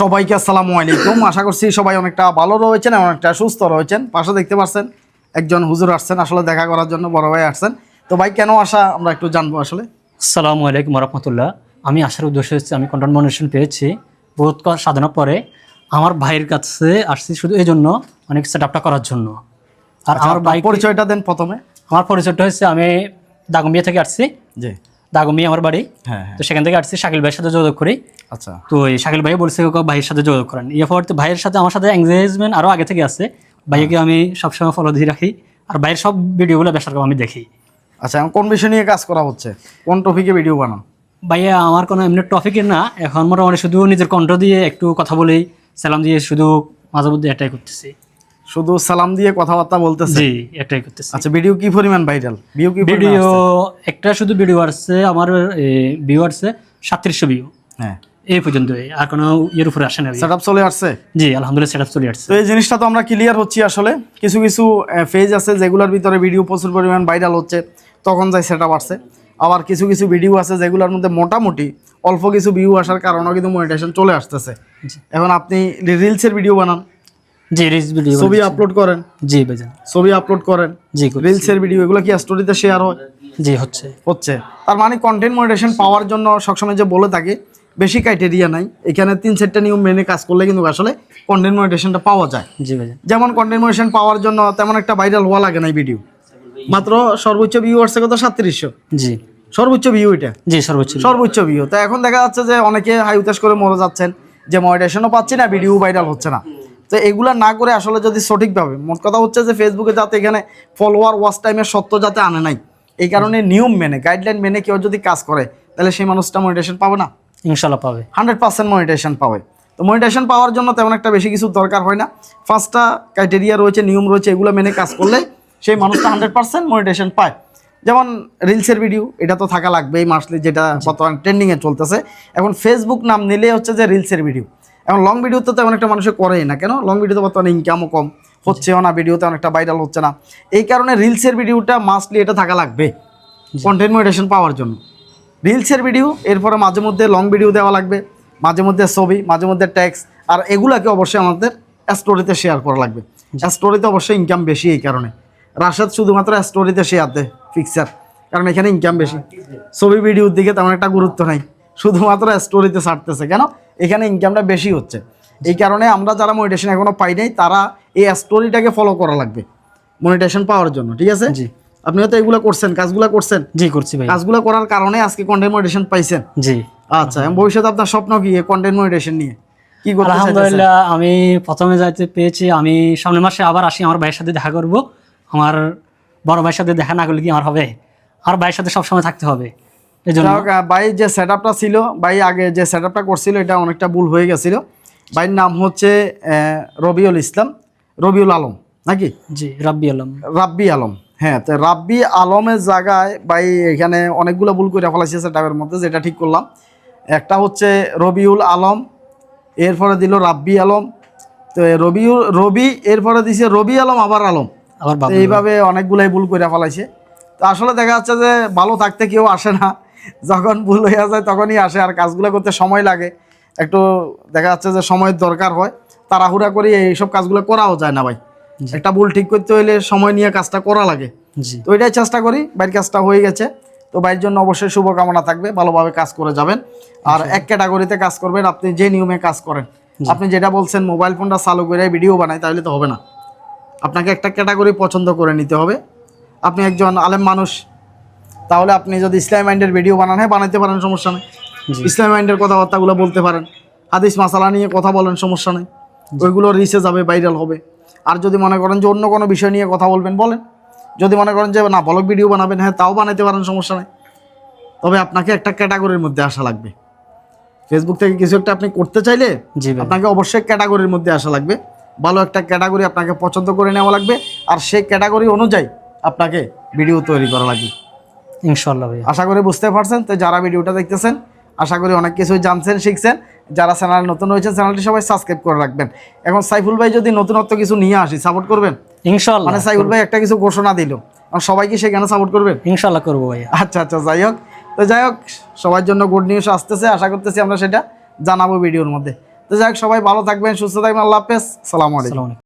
সবাইকে আসসালামু আলাইকুম। আশা করছি সবাই অনেকটা ভালো রয়েছেন অনেকটা সুস্থ রয়েছেন। পাশে দেখতে পাচ্ছেন একজন হুজুর আসছেন আসলে দেখা করার জন্য বড় ভাই আসছেন। তো ভাই কেন আসা? আমরা একটু জানব আসলে। আসসালামু আলাইকুম রহমতুল্লাহ আমি আসার উদ্দেশ্য হচ্ছে আমি কন্টেন্ট মনিটেশন পেয়েছি। বহুত সাধনার পরে আমার ভাইয়ের কাছে আসছি শুধু এই জন্য অনেক সেট আপটা করার জন্য। আর আমার ভাই পরিচয়টা দেন প্রথমে। আমার পরিচয়টা হচ্ছে আমি দাগমিয়া থেকে আসছি। জি। দাগমিয়া আমার বাড়ি। হ্যাঁ হ্যাঁ। তো সেখান থেকে আসছি শাকিল ভাইয়ের সাথে যোগাযোগ করি। আচ্ছা। তো এই শাকিল ভাই বলছে ভাইয়ের সাথে যোগাযোগ করেন। ইয়ে পর ভাইয়ের সাথে আমার সাথে এঙ্গেজমেন্ট আরও আগে থেকে আছে। ভাইয়াকে আমি সবসময় ফলো দিয়ে রাখি। আর ভাইয়ের সব ভিডিওগুলো বেশ রকম আমি দেখি। আচ্ছা কোন বিষয় নিয়ে কাজ করা হচ্ছে? কোন টপিকে ভিডিও বানান ভাইয়া আমার কোনো এমনি টপিকের না। এখন মোটামুটি শুধু নিজের কণ্ঠ দিয়ে একটু কথা বলেই সালাম দিয়ে শুধু মাঝে মধ্যে এটাই করতেছি। শুধু সালাম দিয়ে কথাবার্তা বলতেছি? জি এটাই করতেছি। আচ্ছা ভিডিও কি পরিমাণ ভাইরাল ভিউ কি ভিডিও? একটা শুধু ভিডিও আসছে আমার ভিউ আসছে সাতত্রিশশো ভিউ হ্যাঁ। এই পর্যন্ত আর কোনো ইয়ের উপরে আসে না। সেটআপ চলে আসছে? জি আলহামদুলিল্লাহ সেটা চলে আসছে। তো এই জিনিসটা তো আমরা ক্লিয়ার হচ্ছি আসলে। কিছু কিছু ফেজ আছে যেগুলোর ভিতরে ভিডিও প্রচুর পরিমাণ ভাইরাল হচ্ছে। তখন যাই সেটা আসছে। আবার কিছু কিছু ভিডিও আছে যেগুলোর মধ্যে মোটামুটি অল্প কিছু ভিউ আসার কারণেও কিন্তু মনিটেশন চলে আসতেছে। এখন আপনি রিলসের ভিডিও বানান। জি রিলস ভিডিও ছবি আপলোড করেন? জি ভাইজান। ছবি আপলোড করেন? জি করি। রিলসের ভিডিও এগুলো কি স্টোরিতে শেয়ার হয়? জি হচ্ছে। হচ্ছে। তার মানে কন্টেন্ট মনিটেশন পাওয়ার জন্য সবসময় যে বলে থাকি বেশি ক্রাইটেরিয়া নাই। এখানে তিন চারটা নিয়ম মেনে কাজ করলে কিন্তু আসলে কন্টেন্ট মনিটেশনটা পাওয়া যায়। জি ভাইজান। যেমন কন্টেন্ট মনিটেশন পাওয়ার জন্য তেমন একটা ভাইরাল হওয়া লাগে না ভিডিও মাত্র সর্বোচ্চ ভিউ আসছে কত সাতত্রিশশো। জি। সর্বোচ্চ ভিউ এটা। জি সর্বোচ্চ সর্বোচ্চ ভিউ তো এখন দেখা যাচ্ছে যে অনেকে হাই উতাস করে মরে যাচ্ছেন। যে মনিটেশনও পাচ্ছি না ভিডিও ভাইরাল হচ্ছে না। তো এগুলো না করে আসলে যদি সঠিকভাবে মোট কথা হচ্ছে যে ফেসবুকে যাতে এখানে ফলোয়ার ওয়াচ টাইমের সত্য যাতে আনে নাই এই কারণে নিয়ম মেনে গাইডলাইন মেনে কেউ যদি কাজ করে তাহলে সেই মানুষটা মনিটেশন পাবে না। ইনশাল্লাহ পাবে। হান্ড্রেড পার্সেন্ট মনিটেশন পাবে। তো মনিটেশন পাওয়ার জন্য তেমন একটা বেশি কিছু দরকার হয় না। পাঁচটা ক্রাইটেরিয়া রয়েছে নিয়ম রয়েছে এগুলো মেনে কাজ করলে সেই মানুষটা হান্ড্রেড পার্সেন্ট মনিটেশন পায়। যেমন রিলসের ভিডিও এটা তো থাকা লাগবে এই মাসলি যেটা বর্তমানে ট্রেন্ডিংয়ে চলতেছে। এখন ফেসবুক নাম নিলে হচ্ছে যে রিলসের ভিডিও এখন লং ভিডিও তো তেমন একটা মানুষে করেই না। কেন? লং ভিডিওতে বর্তমানে ইনকামও কম। হচ্ছেও না ভিডিওতে অনেকটা ভাইরাল হচ্ছে না। এই কারণে রিলসের ভিডিওটা মাস্টলি এটা থাকা লাগবে। কন্টেন্ট মনিটেশন পাওয়ার জন্য। রিলসের ভিডিও এরপরে মাঝে মধ্যে লং ভিডিও দেওয়া লাগবে মাঝে মধ্যে ছবি মাঝে মধ্যে ট্যাক্স আর এগুলাকে অবশ্যই আমাদের স্টোরিতে শেয়ার করা লাগবে। স্টোরিতে অবশ্যই ইনকাম বেশি এই কারণে। রাশেদ শুধুমাত্র স্টোরিতে শেয়ার দেয় ফিক্সার কারণ এখানে ইনকাম বেশি। ছবি ভিডিওর দিকে তেমন একটা গুরুত্ব নাই। শুধুমাত্র স্টোরিতে ছাড়তেছে। কেন? এখানে ইনকামটা বেশি হচ্ছে। এই কারণে আমরা যারা মনিটেশন এখনও পাই নাই তারা এই স্টোরিটাকে ফলো করা লাগবে মনিটেশন পাওয়ার জন্য ঠিক আছে? জি। আপনি হয়তো এগুলো করছেন কাজগুলো করছেন। জি করছি ভাই। কাজগুলো করার কারণে আজকে কন্টেন্ট মনিটেশন পাইছেন। জি। আচ্ছা ভবিষ্যতে আপনার স্বপ্ন কি কন্টেন্ট মনিটেশন নিয়ে? কি করতে আলহামদুলিল্লাহ আমি প্রথমে যাইতে পেয়েছি আমি সামনের মাসে আবার আসি আমার ভাইয়ের সাথে দেখা করব। আমার বড় ভাইয়ের সাথে দেখা না করলে কি আমার হবে? আর ভাইয়ের সাথে সবসময় থাকতে হবে। ভাই যে সেট ছিল ভাই আগে যে সেট আপটা করছিল এটা অনেকটা ভুল হয়ে গেছিল। ভাইয়ের নাম হচ্ছে রবিউল ইসলাম রবিউল আলম নাকি? জি রাব্বি আলম। রাব্বি আলম হ্যাঁ তো রাব্বি আলমের জায়গায় ভাই এখানে অনেকগুলো ভুল করে ফেলাইছে সেটাপের মধ্যে যেটা ঠিক করলাম। একটা হচ্ছে রবিউল আলম এরপরে দিল রাব্বি আলম তো রবিউল রবি এরপরে দিছে রবি আলম আবার আলম। আবার এইভাবে অনেকগুলাই ভুল করে ফেলাইছে। তো আসলে দেখা যাচ্ছে যে ভালো থাকতে কেউ আসে না। যখন ভুল হয়ে যায় তখনই আসে আর কাজগুলো করতে সময় লাগে। একটু দেখা যাচ্ছে যে সময়ের দরকার হয় তাড়াহুড়া করে এইসব কাজগুলো করাও যায় না ভাই। একটা ভুল ঠিক করতে হইলে সময় নিয়ে কাজটা করা লাগে। জি। তো এটাই চেষ্টা করি বাইরের কাজটা হয়ে গেছে। তো বাইরের জন্য অবশ্যই শুভকামনা থাকবে ভালোভাবে কাজ করে যাবেন। আর এক ক্যাটাগরিতে কাজ করবেন আপনি যে নিয়মে কাজ করেন। আপনি যেটা বলছেন মোবাইল ফোনটা চালু করে ভিডিও বানাই তাহলে তো হবে না। আপনাকে একটা ক্যাটাগরি পছন্দ করে নিতে হবে। আপনি একজন আলেম মানুষ তাহলে আপনি যদি ইসলাম মাইন্ডের ভিডিও বানান হ্যাঁ বানাইতে পারেন সমস্যা নেই। ইসলাম মাইন্ডের কথাবার্তাগুলো বলতে পারেন। হাদিস মাসালা নিয়ে কথা বলেন সমস্যা নেই। ওইগুলো রিসে যাবে ভাইরাল হবে। আর যদি মনে করেন যে অন্য কোনো বিষয় নিয়ে কথা বলবেন বলেন। যদি মনে করেন যে না ব্লগ ভিডিও বানাবেন হ্যাঁ তাও বানাইতে পারেন সমস্যা নেই। তবে আপনাকে একটা ক্যাটাগরির মধ্যে আসা লাগবে। ফেসবুক থেকে কিছু একটা আপনি করতে চাইলে জি আপনাকে অবশ্যই ক্যাটাগরির মধ্যে আসা লাগবে। ভালো একটা ক্যাটাগরি আপনাকে পছন্দ করে নেওয়া লাগবে। আর সেই ক্যাটাগরি অনুযায়ী আপনাকে ভিডিও তৈরি করা লাগবে। ইনশাল্লাহ ভাই আশা করি বুঝতে পারছেন। তো যারা ভিডিওটা দেখতেছেন আশা করি অনেক কিছুই জানছেন শিখছেন। যারা চ্যানেল নতুন হয়েছে চ্যানেলটি সবাই সাবস্ক্রাইব করে রাখবেন। এখন সাইফুল ভাই যদি নতুনত্ব কিছু নিয়ে আসি সাপোর্ট করবেন? ইনশাল্লাহ মানে সাইফুল ভাই একটা কিছু ঘোষণা দিল। আর সবাই কি সেখানে সাপোর্ট করবেন? ইনশাল্লাহ করব ভাইয়া। আচ্ছা আচ্ছা যাই হোক। তো যাই হোক সবার জন্য গুড নিউজ আসতেছে। আশা করতেছি আমরা সেটা জানাব ভিডিওর মধ্যে। তো যাই হোক, সবাই ভালো থাকবেন সুস্থ থাকবেন। আল্লাহ হাফেজ। সালামু আলাইকুম। আলাইকুম।